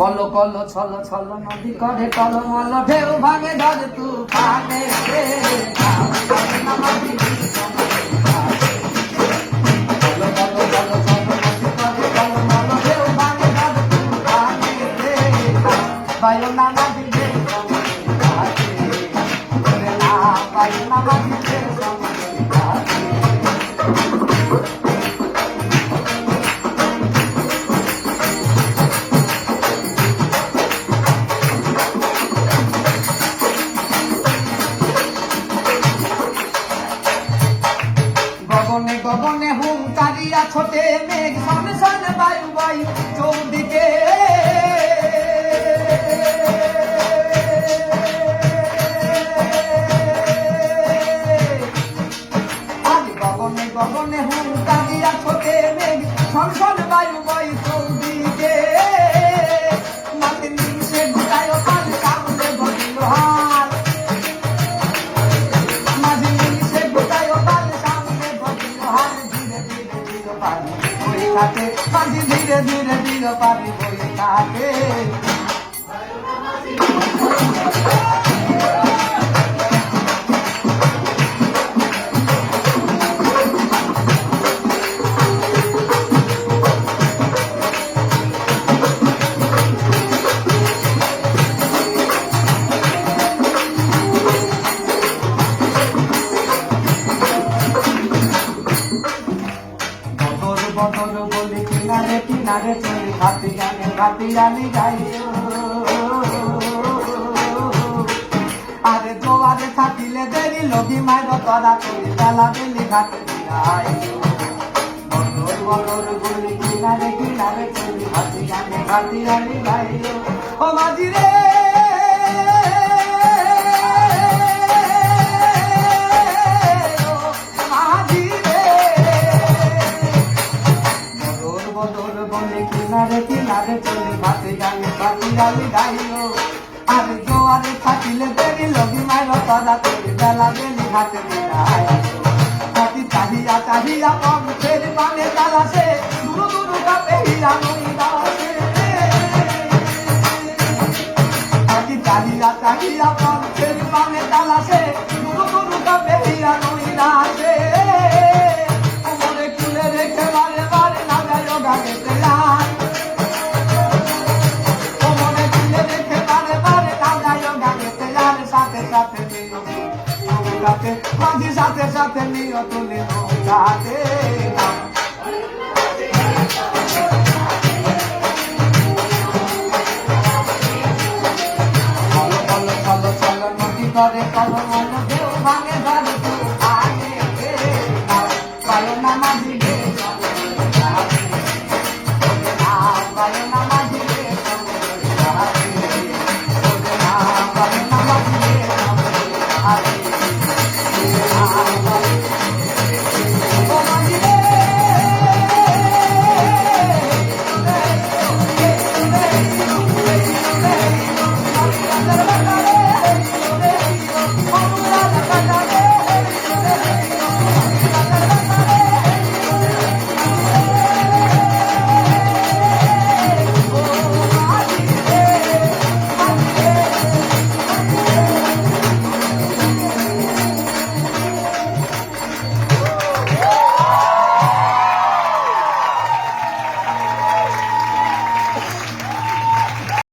Call call ছল ছল নদী করে কল মল ঢেউ ভাঙে ধরে তু পানে হুঙ্কারিয়া ছোটে মেঘ, সনে সনে বায়ু বায়ু চৌদিকে। গগনে গগনে হুম হুঙ্কারিয়া ছোটে মেঘ, সন বায়ু বায়ু থাকে। মাঝে ধীরে ধীরে ধীরে পারি বই থাকে কিনারে কিনারে চলি হাতি গানে হাতি গানি গাইও আরে দোয়ারে থাকিলে দেরি, লগি মাইর তরা করি, বেলা বেলি ঘাটে যাই বদর বদর বলি কিনারে কিনারে চলি হাতি গানে হাতি গানি যাই ও মাঝি রে! বলে কিনারে চলে ভাতে গানে ভাতি গালি গাইলো। আর জোয়ারে থাকিলে দেরি, লগি মাইল তলা করে বেলা বেলি হাতে হাতি চাহিয়া চাহিয়া কম ফের পানে তালাশে, দুরু দুরু কাপে হিরা নই দাসে হাতি চাহিয়া চাহিয়া ফের পানে তালাশে নৌকাতে মাঝি সাথে সাথে নিয়ত তুলে নৌকাতে